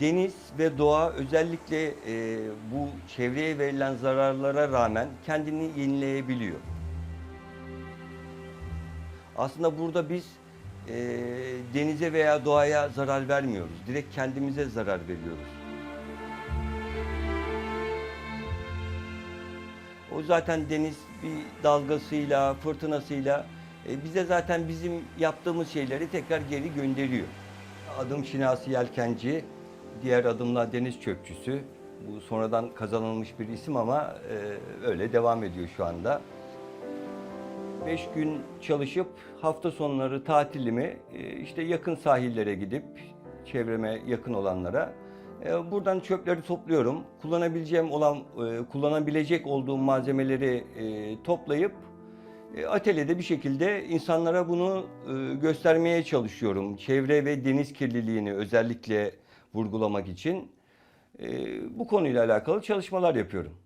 Deniz ve doğa özellikle e, bu çevreye verilen zararlara rağmen kendini yenileyebiliyor. Aslında burada biz e, denize veya doğaya zarar vermiyoruz. Direkt kendimize zarar veriyoruz. O zaten deniz bir dalgasıyla, fırtınasıyla e, bize zaten bizim yaptığımız şeyleri tekrar geri gönderiyor. Adım Şinasi Yelkenci, diğer adımla deniz çöpçüsü. Bu sonradan kazanılmış bir isim ama e, öyle devam ediyor şu anda. Beş gün çalışıp hafta sonları tatilimi e, işte yakın sahillere gidip çevreme yakın olanlara e, buradan çöpleri topluyorum. Kullanabileceğim olan e, kullanabilecek olduğum malzemeleri e, toplayıp e, atölyede bir şekilde insanlara bunu e, göstermeye çalışıyorum. Çevre ve deniz kirliliğini özellikle vurgulamak için bu konuyla alakalı çalışmalar yapıyorum.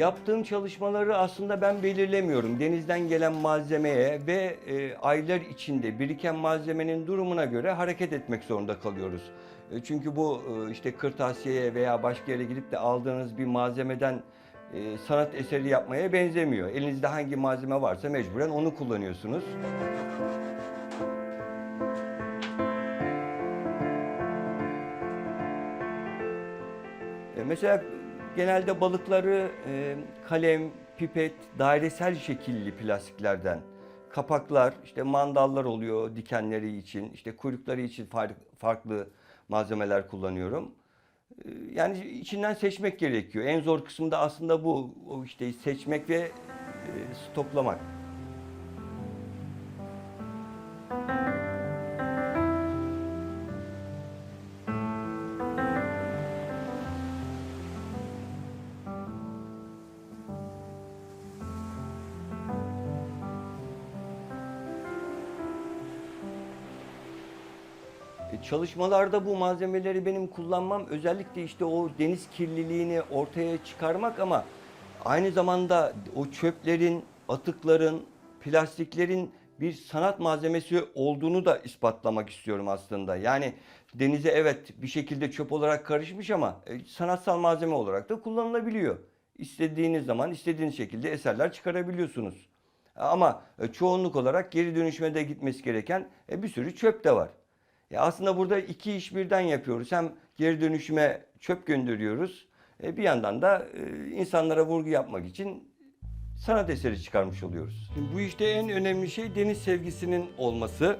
Yaptığım çalışmaları aslında ben belirlemiyorum. Denizden gelen malzemeye ve e, aylar içinde biriken malzemenin durumuna göre hareket etmek zorunda kalıyoruz. E, çünkü bu e, işte kırtasiyeye veya başka yere gidip de aldığınız bir malzemeden e, sanat eseri yapmaya benzemiyor. Elinizde hangi malzeme varsa mecburen onu kullanıyorsunuz. E, Mesela genelde balıkları e, kalem, pipet, dairesel şekilli plastiklerden, kapaklar, işte mandallar oluyor dikenleri için, işte kuyrukları için far- farklı malzemeler kullanıyorum. E, Yani içinden seçmek gerekiyor. En zor kısmı da aslında bu. O işte seçmek ve e, stoklamak. Çalışmalarda bu malzemeleri benim kullanmam özellikle işte o deniz kirliliğini ortaya çıkarmak ama aynı zamanda o çöplerin, atıkların, plastiklerin bir sanat malzemesi olduğunu da ispatlamak istiyorum aslında. Yani denize evet bir şekilde çöp olarak karışmış ama e, sanatsal malzeme olarak da kullanılabiliyor. İstediğiniz zaman istediğiniz şekilde eserler çıkarabiliyorsunuz. Ama e, çoğunluk olarak geri dönüşmede gitmesi gereken e, bir sürü çöp de var. Ya aslında burada iki iş birden yapıyoruz. Hem geri dönüşüme çöp gönderiyoruz. e, Bir yandan da e, insanlara vurgu yapmak için sanat eseri çıkarmış oluyoruz. Bu işte en önemli şey deniz sevgisinin olması.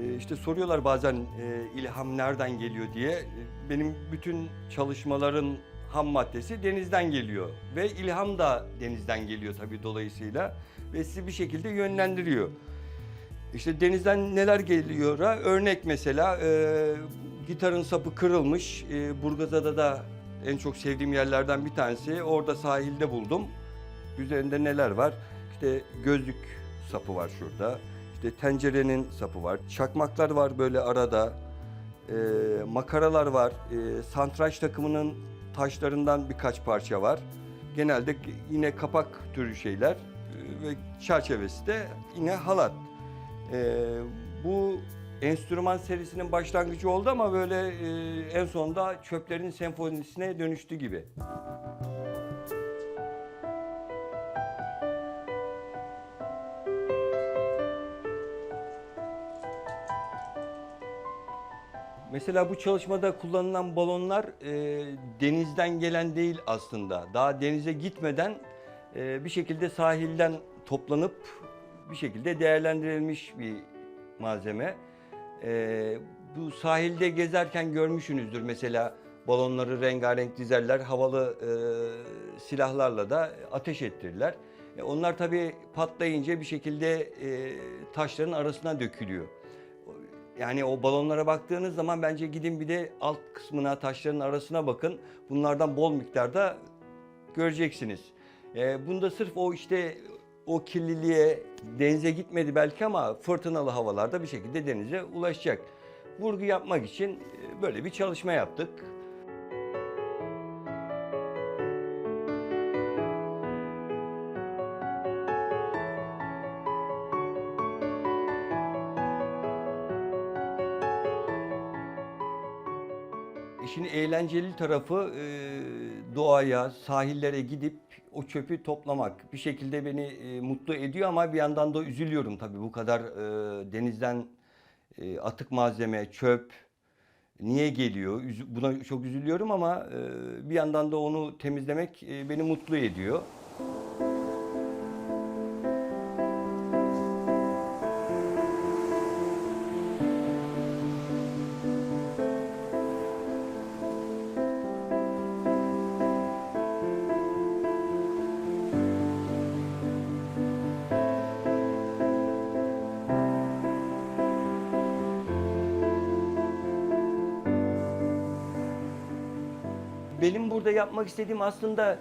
E, İşte soruyorlar bazen e, ilham nereden geliyor diye. E, Benim bütün çalışmaların ham maddesi denizden geliyor. Ve ilham da denizden geliyor tabii dolayısıyla. Ve sizi bir şekilde yönlendiriyor. İşte denizden neler geliyor? Örnek mesela e, gitarın sapı kırılmış. E, Burgazada da en çok sevdiğim yerlerden bir tanesi. Orada sahilde buldum. Üzerinde neler var? İşte gözlük sapı var şurada. İşte tencerenin sapı var. Çakmaklar var böyle arada. E, makaralar var. E, santraç takımının taşlarından birkaç parça var. Genelde yine kapak türü şeyler. E, ve çerçevesi de yine halat. Ee, bu enstrüman serisinin başlangıcı oldu ama böyle e, en sonunda çöplerin senfonisine dönüştü gibi. Mesela bu çalışmada kullanılan balonlar e, denizden gelen değil aslında. Daha denize gitmeden e, bir şekilde sahilden toplanıp bir şekilde değerlendirilmiş bir malzeme. E, bu sahilde gezerken görmüşsünüzdür mesela balonları rengarenk dizerler, havalı e, silahlarla da ateş ettirirler. E, onlar tabii patlayınca bir şekilde e, taşların arasına dökülüyor. Yani o balonlara baktığınız zaman bence gidin bir de alt kısmına, taşların arasına bakın. Bunlardan bol miktarda göreceksiniz. E, bunda sırf o işte o kirliliğe denize gitmedi belki ama fırtınalı havalarda bir şekilde denize ulaşacak. Vurgu yapmak için e, böyle bir çalışma yaptık. İşin eğlenceli tarafı e, doğaya, sahillere gidip o çöpü toplamak. Bir şekilde beni e, mutlu ediyor ama bir yandan da üzülüyorum tabii bu kadar e, denizden e, atık malzeme, çöp niye geliyor? Buna çok üzülüyorum ama e, bir yandan da onu temizlemek e, beni mutlu ediyor. Benim burada yapmak istediğim aslında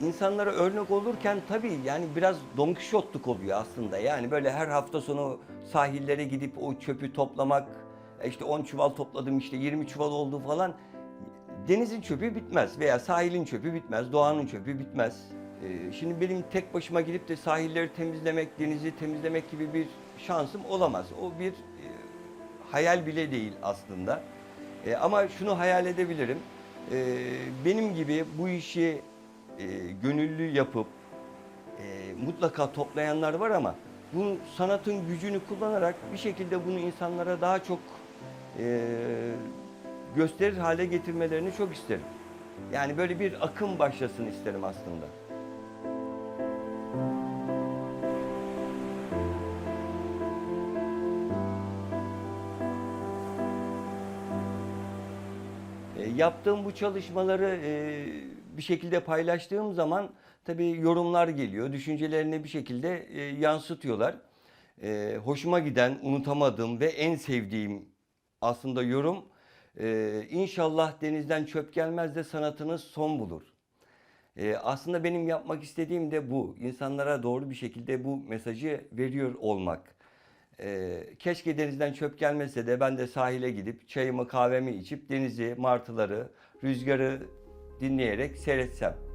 insanlara örnek olurken tabii yani biraz Don Kişotluk oluyor aslında. Yani böyle her hafta sonu sahillere gidip o çöpü toplamak, e işte 10 çuval topladım işte 20 çuval oldu falan. Denizin çöpü bitmez veya sahilin çöpü bitmez, doğanın çöpü bitmez. Ee, Şimdi benim tek başıma gidip de sahilleri temizlemek, denizi temizlemek gibi bir şansım olamaz. O bir e, hayal bile değil aslında. E, ama şunu hayal edebilirim. E, benim gibi bu işi e, gönüllü yapıp e, mutlaka toplayanlar var ama bu sanatın gücünü kullanarak bir şekilde bunu insanlara daha çok e, gösterir hale getirmelerini çok isterim. Yani böyle bir akım başlasın isterim aslında. Yaptığım bu çalışmaları e, bir şekilde paylaştığım zaman tabii yorumlar geliyor. Düşüncelerini bir şekilde e, yansıtıyorlar. E, hoşuma giden, unutamadığım ve en sevdiğim aslında yorum e, inşallah denizden çöp gelmez de sanatınız son bulur. E, aslında benim yapmak istediğim de bu. İnsanlara doğru bir şekilde bu mesajı veriyor olmak. E, keşke denizden çöp gelmese de ben de sahile gidip çayımı kahvemi içip denizi, martıları, rüzgarı dinleyerek seyretsem.